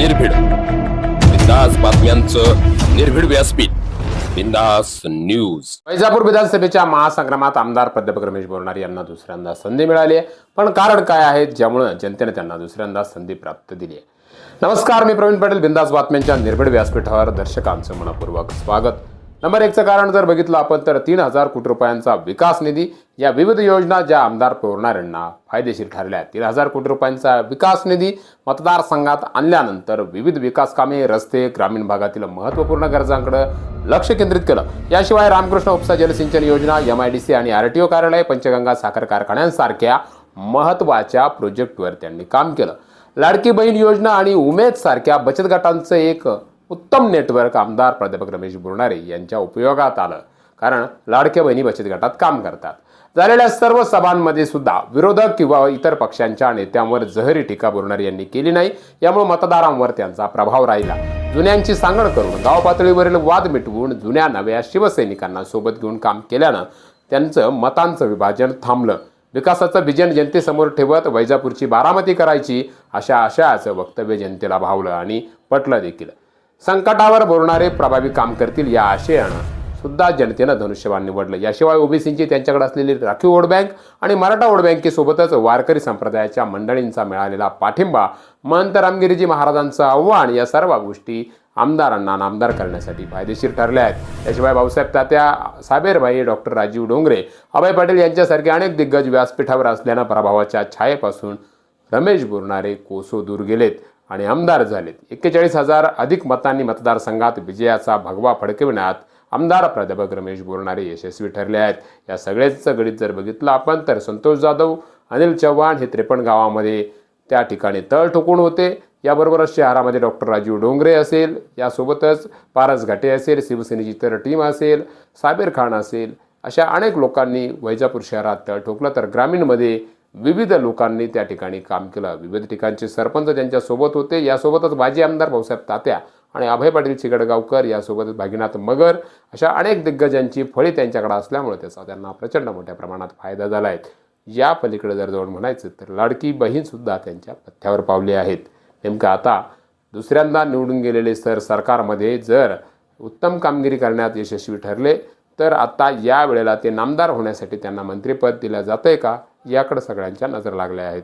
निर्भीड. बिंदास बातम्यांचं निर्भीड व्यासपीठ. बिंदास न्यूज. वैजापूर विधानसभेच्या महासंग्रामात आमदार प्राध्यापक रमेश बोरणार यांना दुसऱ्यांदा संधी मिळाली आहे. पण कारण काय आहे ज्यामुळे जनतेने त्यांना दुसऱ्यांदा संधी प्राप्त दिली आहे. नमस्कार मी प्रवीण पटेल. बिंदास बातम्यांच्या निर्भीड व्यासपीठावर दर्शकांचं मनपूर्वक स्वागत. नंबर एकचं कारण जर बघितलं आपण तर तीन हजार कोटी रुपयांचा विकास निधी या विविध योजना ज्या आमदार बोरणार फायदेशीर ठरल्या तीन हजार कोटी रुपयांचा विकास निधी मतदारसंघात आणल्यानंतर विविध विकास कामे रस्ते ग्रामीण भागातील महत्त्वपूर्ण गरजांकडे लक्ष केंद्रित केलं. याशिवाय रामकृष्ण उपसा जलसिंचन योजना एम आय डी सी आणि आर टी ओ कार्यालय पंचगंगा साखर कारखान्यांसारख्या महत्त्वाच्या प्रोजेक्टवर त्यांनी काम केलं. लाडकी बहीण योजना आणि उमेद सारख्या बचत गटांचं एक उत्तम नेटवर्क आमदार प्राध्यापक रमेश बुरणारे यांच्या उपयोगात आलं. कारण लाडक्या बहिणी बचत गटात काम करतात. झालेल्या सर्व सभांमध्ये सुद्धा विरोधक किंवा इतर पक्षांच्या नेत्यांवर जहरी टीका बुरणारे यांनी केली नाही. यामुळे मतदारांवर त्यांचा प्रभाव राहिला. जुन्यांची सांगड करून गाव पातळीवरील वाद मिटवून जुन्या नव्या शिवसैनिकांना सोबत घेऊन काम केल्यानं त्यांचं मतांचं विभाजन थांबलं. विकासाचं विजन जनतेसमोर ठेवत वैजापूरची बारामती करायची अशा आशयाचं वक्तव्य जनतेला भावलं आणि पटलं देखील. संकटावर बोलणारे प्रभावी काम करतील या आशयानं सुद्धा जनतेनं धनुष्यबाण निवडलं. याशिवाय ओबीसींची त्यांच्याकडे असलेली राखीव वोट बँक आणि मराठा वोट बँकेसोबतच वारकरी संप्रदायाच्या मंडळींचा मिळालेला पाठिंबा महंत रामगिरीजी महाराजांचं आव्हान या सर्व गोष्टी आमदारांना नामदार करण्यासाठी फायदेशीर ठरल्या आहेत. याशिवाय भाऊसाहेब तात्या साबेरभाई डॉक्टर राजीव डोंगरे अभय पाटील यांच्यासारखे अनेक दिग्गज व्यासपीठावर असल्यानं प्रभावाच्या छायेपासून रमेश बोरणारे कोसो दूर गेलेत. आणि आमदार झालेत. एक्केचाळीस हजार अधिक मतांनी मतदारसंघात विजयाचा भगवा फडकविण्यात आमदार प्राध्यापक रमेश बोरणारे यशस्वी ठरले आहेत. या सगळ्याचं गणित जर बघितलं आपण तर संतोष जाधव अनिल चव्हाण हे त्रेपन्न गावामध्ये त्या ठिकाणी तळ ठोकून होते. याबरोबरच शहरामध्ये डॉक्टर राजीव डोंगरे असेल यासोबतच पारस घाटे असेल शिवसेनेची इतर टीम असेल साबीर खान असेल अशा अनेक लोकांनी वैजापूर शहरात तळ ठोकलं. तर ग्रामीणमध्ये विविध लोकांनी त्या ठिकाणी काम केलं. विविध ठिकाणचे सरपंच त्यांच्यासोबत होते यासोबतच माजी आमदार भाऊसाहेब तात्या आणि अभय पाटील चिगडगावकर यासोबतच भागीनाथ मगर अशा अनेक दिग्गजांची फळी त्यांच्याकडे असल्यामुळे त्याचा त्यांना प्रचंड मोठ्या प्रमाणात फायदा झाला आहे. या पलीकडे जर जाऊन म्हणायचं तर लाडकी बहीणसुद्धा त्यांच्या पथ्यावर पावली आहेत. नेमकं आता दुसऱ्यांदा निवडून गेलेले सर सरकारमध्ये जर उत्तम कामगिरी करण्यात यशस्वी ठरले तर आता या वेळेला ते नामदार होण्यासाठी त्यांना मंत्रिपद दिलं जातं आहे का? याकडे सगळ्यांच्या नजर लागल्या आहेत.